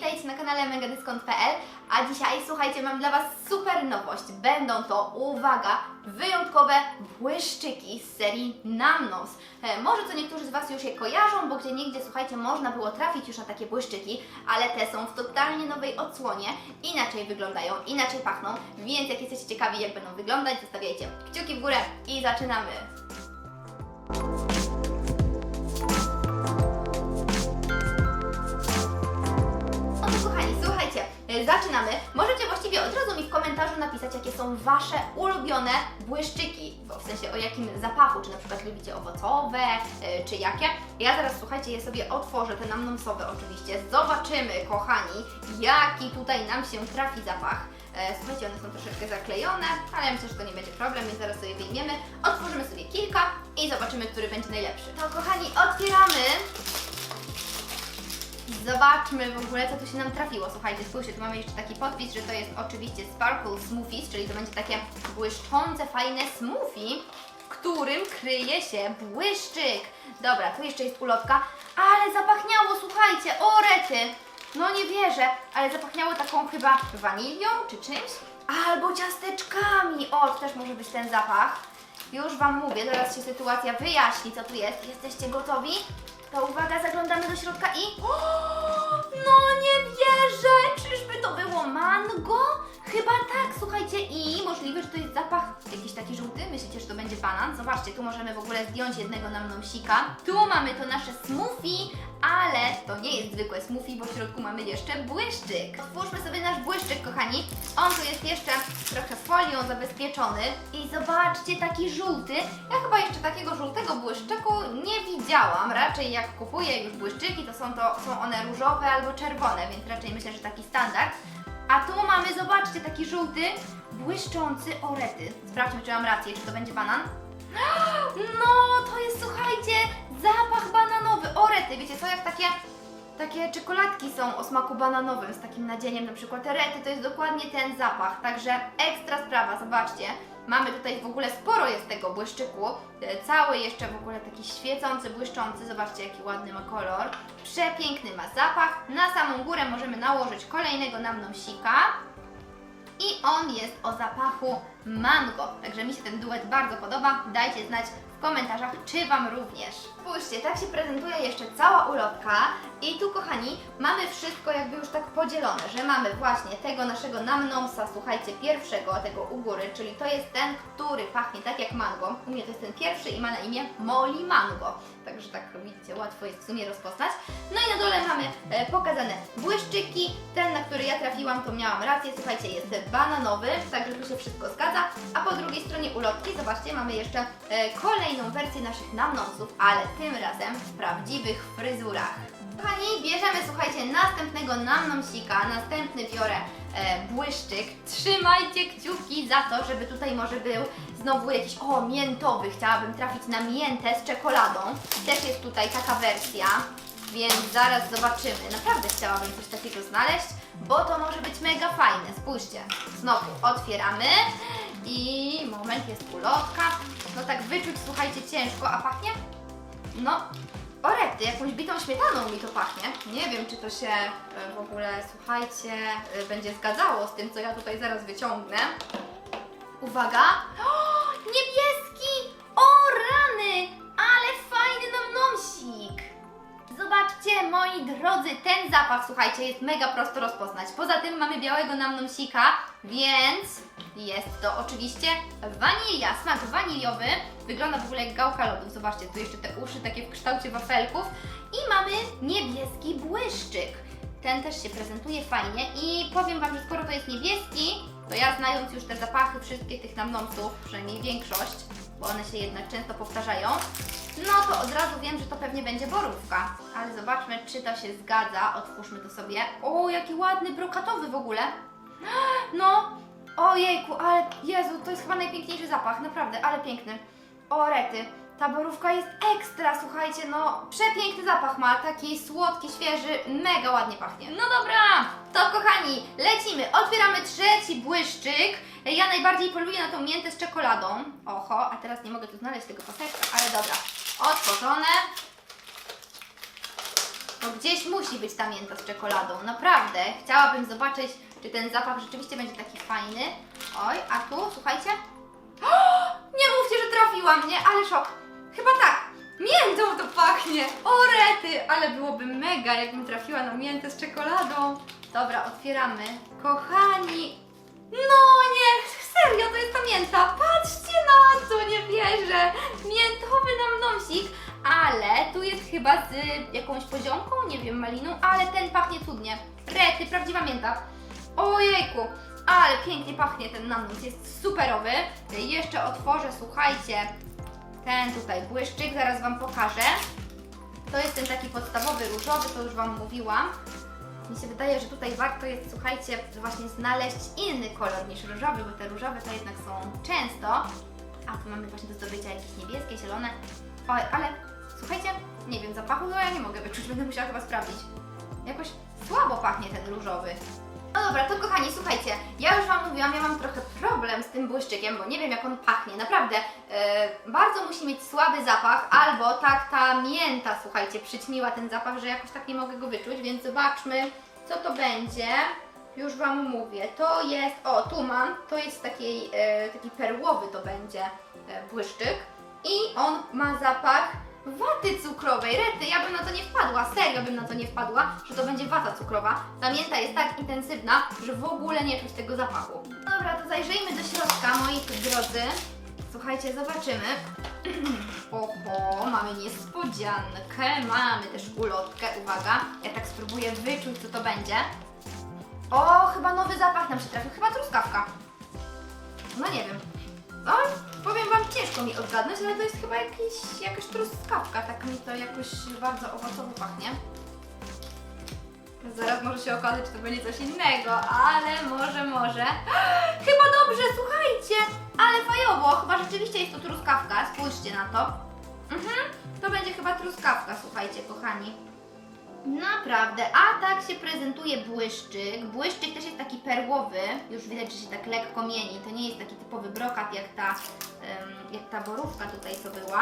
witajcie na kanale megadyskont.pl A dzisiaj, słuchajcie, mam dla Was super nowość. Będą to, uwaga, wyjątkowe błyszczyki z serii Namnos. E, może co niektórzy z Was już je kojarzą, bo gdzie niegdzie, słuchajcie, można było trafić już na takie błyszczyki, ale te są w totalnie nowej odsłonie, inaczej wyglądają, inaczej pachną, więc jak jesteście ciekawi jak będą wyglądać, zostawiajcie kciuki w górę i zaczynamy. Zaczynamy. Możecie właściwie od razu mi w komentarzu napisać, jakie są Wasze ulubione błyszczyki, w sensie o jakim zapachu, czy na przykład lubicie owocowe, e, czy jakie. Ja zaraz, słuchajcie, je sobie otworzę, te namnomsowe oczywiście. Zobaczymy, kochani, jaki tutaj nam się trafi zapach. E, Słuchajcie, one są troszeczkę zaklejone, ale myślę, że to nie będzie problem, więc zaraz sobie wyjmiemy. Otworzymy sobie kilka i zobaczymy, który będzie najlepszy. To kochani, otwieramy. Zobaczmy w ogóle, co tu się nam trafiło. Słuchajcie, spójrzcie, tu mamy jeszcze taki podpis, że to jest oczywiście Sparkle Smoothies, czyli to będzie takie błyszczące, fajne smoothie, w którym kryje się błyszczyk. Dobra, tu jeszcze jest ulotka, ale zapachniało, słuchajcie, o rety. No nie wierzę, ale zapachniało taką chyba wanilią czy czymś, albo ciasteczkami. O, to też może być ten zapach. Już Wam mówię, zaraz się sytuacja wyjaśni, co tu jest. Jesteście gotowi? To uwaga, zaglądamy do środka i... O, no nie wierzę! Czyżby to było mango? Chyba tak, słuchajcie, i możliwe, że to jest zapach jakiś taki żółty. Myślicie, że to będzie banan? Zobaczcie, tu możemy w ogóle zdjąć jednego namnomsika. Tu mamy to nasze smoothie, ale to nie jest zwykłe smoothie, bo w środku mamy jeszcze błyszczyk. Otwórzmy sobie nasz błyszczyk, kochani. On tu jest jeszcze trochę folią zabezpieczony. I zobaczcie, taki żółty. Ja chyba jeszcze takiego żółtego błyszczyku widziałam. Raczej jak kupuję już błyszczyki, to są, to są one różowe albo czerwone, więc raczej myślę, że taki standard. A tu mamy, zobaczcie, taki żółty, błyszczący orety. Sprawdźmy, czy mam rację, czy to będzie banan. No, to jest, słuchajcie, zapach bananowy. Orety, wiecie co, jak takie, takie czekoladki są o smaku bananowym z takim nadzieniem, na przykład rety, to jest dokładnie ten zapach. Także ekstra sprawa, zobaczcie. Mamy tutaj w ogóle sporo jest tego błyszczyku. E, Cały jeszcze w ogóle taki świecący, błyszczący. Zobaczcie, jaki ładny ma kolor. Przepiękny ma zapach. Na samą górę możemy nałożyć kolejnego namnosika. I on jest o zapachu mango. Także mi się ten duet bardzo podoba. Dajcie znać w komentarzach, czy Wam również. Spójrzcie, tak się prezentuje jeszcze cała ulotka. I tu, kochani, mamy wszystko jakby już tak podzielone, że mamy właśnie tego naszego namnomsa, słuchajcie, pierwszego, tego u góry, czyli to jest ten, który pachnie tak jak mango. U mnie to jest ten pierwszy i ma na imię Molly Mango. Także tak widzicie, łatwo jest w sumie rozpoznać. No i na dole mamy e, pokazane błyszczyki. Ten, na który ja trafiłam, to miałam rację, słuchajcie, jest bananowy, także tu się wszystko zgadza. A po drugiej stronie ulotki, zobaczcie, mamy jeszcze e, kolejną wersję naszych namnomsów, ale tym razem w prawdziwych fryzurach. Kochani, bierzemy, słuchajcie, następnego namnomsika, następny biorę e, błyszczyk. Trzymajcie kciuki za to, żeby tutaj może był znowu jakiś, o, miętowy. Chciałabym trafić na miętę z czekoladą. Też jest tutaj taka wersja, więc zaraz zobaczymy. Naprawdę chciałabym coś takiego znaleźć, bo to może być mega fajne. Spójrzcie, znowu otwieramy i moment, jest ulotka. No tak wyczuć, słuchajcie, ciężko, a pachnie? No, orety, jakąś bitą śmietaną mi to pachnie. Nie wiem, czy to się e, w ogóle, słuchajcie, e, będzie zgadzało z tym, co ja tutaj zaraz wyciągnę. Uwaga! O, niebieski! O, rany! Ale fajny namnomsik! Zobaczcie, moi drodzy, ten zapach, słuchajcie, jest mega prosto rozpoznać. Poza tym mamy białego namnomsika, więc jest to oczywiście wanilia, smak waniliowy. Wygląda w ogóle jak gałka. Zobaczcie, tu jeszcze te uszy takie w kształcie wafelków. I mamy niebieski błyszczyk. Ten też się prezentuje fajnie i powiem Wam, że skoro to jest niebieski, to ja znając już te zapachy wszystkich tych namnomsów, przynajmniej większość, bo one się jednak często powtarzają, no to od razu wiem, że to pewnie będzie borówka. Ale zobaczmy, czy to się zgadza. Otwórzmy to sobie. O, jaki ładny, brokatowy w ogóle. No, ojejku, ale Jezu, to jest chyba najpiękniejszy zapach, naprawdę, ale piękny. O, rety. Ta borówka jest ekstra, słuchajcie, no przepiękny zapach ma, taki słodki, świeży, mega ładnie pachnie. No dobra, to kochani, lecimy, otwieramy trzeci błyszczyk. Ja najbardziej poluję na tą miętę z czekoladą. Oho, a teraz nie mogę tu znaleźć tego paseczka, ale dobra. Otworzone. No gdzieś musi być ta mięta z czekoladą, naprawdę. Chciałabym zobaczyć, czy ten zapach rzeczywiście będzie taki fajny. Oj, a tu, słuchajcie. Nie mówcie, że trafiłam, nie? Ale szok. Chyba tak. Miętą to pachnie. O rety, ale byłoby mega, jakbym trafiła na miętę z czekoladą. Dobra, otwieramy. Kochani, no nie, serio, to jest ta mięta. Patrzcie na to, nie wierzę. Miętowy namnosik, ale tu jest chyba z jakąś poziomką, nie wiem, maliną, ale ten pachnie cudnie. Rety, prawdziwa mięta. Ojejku, ale pięknie pachnie ten namnos, jest superowy. Jeszcze otworzę, słuchajcie, ten tutaj błyszczyk, zaraz Wam pokażę. To jest ten taki podstawowy różowy, to już Wam mówiłam. Mi się wydaje, że tutaj warto jest, słuchajcie, właśnie znaleźć inny kolor niż różowy, bo te różowe to jednak są często. A tu mamy właśnie do zdobycia jakieś niebieskie, zielone. Ale słuchajcie, nie wiem, zapachu no ja nie mogę wyczuć, będę musiała chyba sprawdzić. Jakoś słabo pachnie ten różowy. Dobra, to kochani, słuchajcie, ja już Wam mówiłam, ja mam trochę problem z tym błyszczykiem, bo nie wiem jak on pachnie, naprawdę. e, bardzo musi mieć słaby zapach, albo tak ta mięta, słuchajcie, przyćmiła ten zapach, że jakoś tak nie mogę go wyczuć, więc zobaczmy, co to będzie. Już Wam mówię, to jest, o tu mam, to jest takiej, e, taki perłowy to będzie e, błyszczyk i on ma zapach waty cukrowej. Rety, ja bym na to nie wpadła, serio bym na to nie wpadła, że to będzie wata cukrowa. Ta jest tak intensywna, że w ogóle nie czuć tego zapachu. Dobra, to zajrzyjmy do środka, moi drodzy. Słuchajcie, zobaczymy. Oho, mamy niespodziankę, mamy też ulotkę, uwaga. Ja tak spróbuję wyczuć, co to będzie. O, chyba nowy zapach nam się trafił, chyba truskawka. No nie wiem. No, powiem Wam, ciężko mi odgadnąć, ale to jest chyba jakiś, jakaś truskawka, tak mi to jakoś bardzo owocowo pachnie. Zaraz może się okazać, czy to będzie coś innego, ale może, może. Chyba dobrze, słuchajcie! Ale fajowo, chyba rzeczywiście jest to truskawka, spójrzcie na to. Mhm, to będzie chyba truskawka, słuchajcie, kochani. Naprawdę, a tak się prezentuje błyszczyk. Błyszczyk też jest taki perłowy, już widać, że się tak lekko mieni. To nie jest taki typowy brokat jak ta, jak ta borówka tutaj co była,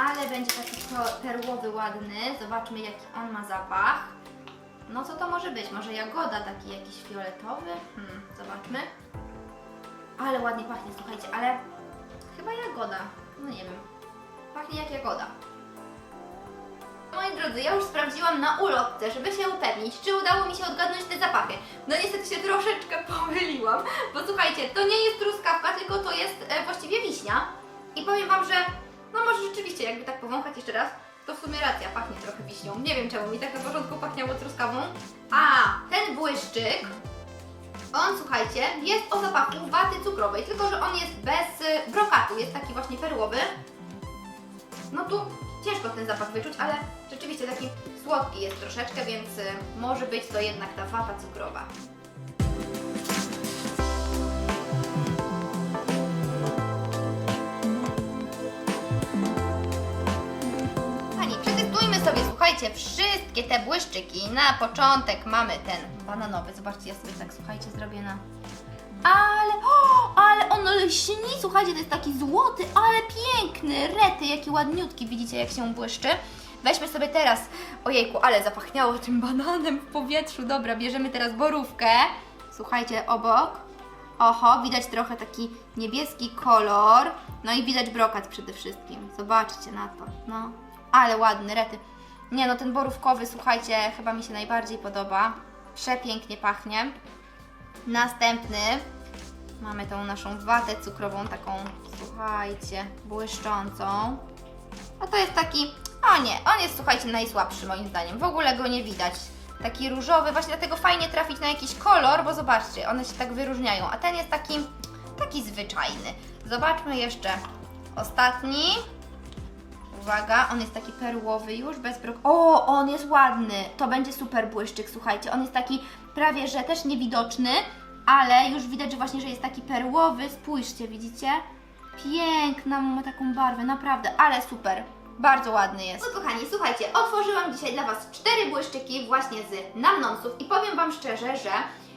ale będzie taki perłowy, ładny. Zobaczmy jaki on ma zapach. No co to może być? Może jagoda taki jakiś fioletowy? Hmm, zobaczmy. Ale ładnie pachnie, słuchajcie, ale chyba jagoda. No nie wiem. Pachnie jak jagoda. Drodzy, ja już sprawdziłam na ulotce, żeby się upewnić, czy udało mi się odgadnąć te zapachy. No niestety się troszeczkę pomyliłam, bo słuchajcie, to nie jest truskawka, tylko to jest e, właściwie wiśnia. I powiem Wam, że no może rzeczywiście, jakby tak powąchać jeszcze raz, to w sumie racja, pachnie trochę wiśnią. Nie wiem czemu, mi tak na początku pachniało truskawą. A, ten błyszczyk, on słuchajcie, jest o zapachu waty cukrowej, tylko że on jest bez y, brokatu, jest taki właśnie perłowy. No tu ciężko ten zapach wyczuć, ale rzeczywiście taki słodki jest troszeczkę, więc y, może być to jednak ta wata cukrowa. Pani, przetestujmy sobie, słuchajcie, wszystkie te błyszczyki. Na początek mamy ten bananowy. Zobaczcie, ja sobie tak, słuchajcie, zrobię na... Ale, ale on lśni, słuchajcie, to jest taki złoty, ale piękny, rety, jaki ładniutki, widzicie jak się błyszczy. Weźmy sobie teraz, ojejku, ale zapachniało tym bananem w powietrzu. Dobra, bierzemy teraz borówkę, słuchajcie, obok. Oho, widać trochę taki niebieski kolor, no i widać brokat przede wszystkim. Zobaczcie na to, no. Ale ładny, rety. Nie no, ten borówkowy, słuchajcie, chyba mi się najbardziej podoba. Przepięknie pachnie. Następny. Mamy tą naszą watę cukrową, taką, słuchajcie, błyszczącą. A to jest taki, o nie, on jest, słuchajcie, najsłabszy moim zdaniem. W ogóle go nie widać. Taki różowy, właśnie dlatego fajnie trafić na jakiś kolor, bo zobaczcie, one się tak wyróżniają. A ten jest taki, taki zwyczajny. Zobaczmy jeszcze ostatni. Uwaga, on jest taki perłowy już, bez brok... O, on jest ładny. To będzie super błyszczyk, słuchajcie. On jest taki prawie, że też niewidoczny, ale już widać, że właśnie, że jest taki perłowy. Spójrzcie, widzicie? Piękna, ma taką barwę, naprawdę, ale super. Bardzo ładny jest. No kochani, słuchajcie, otworzyłam dzisiaj dla Was cztery błyszczyki właśnie z Namnonsów i powiem Wam szczerze, że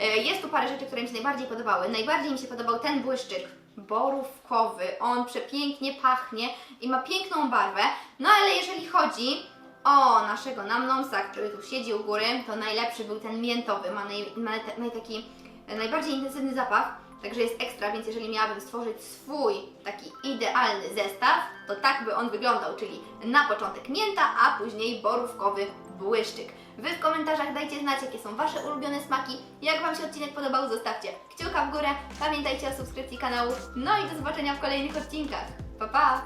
e, jest tu parę rzeczy, które mi się najbardziej podobały. Najbardziej mi się podobał ten błyszczyk borówkowy. On przepięknie pachnie i ma piękną barwę. No ale jeżeli chodzi o naszego namnomsa, który tu siedzi u góry, to najlepszy był ten miętowy, ma, naj, ma taki e, najbardziej intensywny zapach, także jest ekstra, więc jeżeli miałabym stworzyć swój taki idealny zestaw, to tak by on wyglądał, czyli na początek mięta, a później borówkowy błyszczyk. Wy w komentarzach dajcie znać, jakie są Wasze ulubione smaki. Jak Wam się odcinek podobał, zostawcie kciuka w górę. Pamiętajcie o subskrypcji kanału. No i do zobaczenia w kolejnych odcinkach. Pa, pa!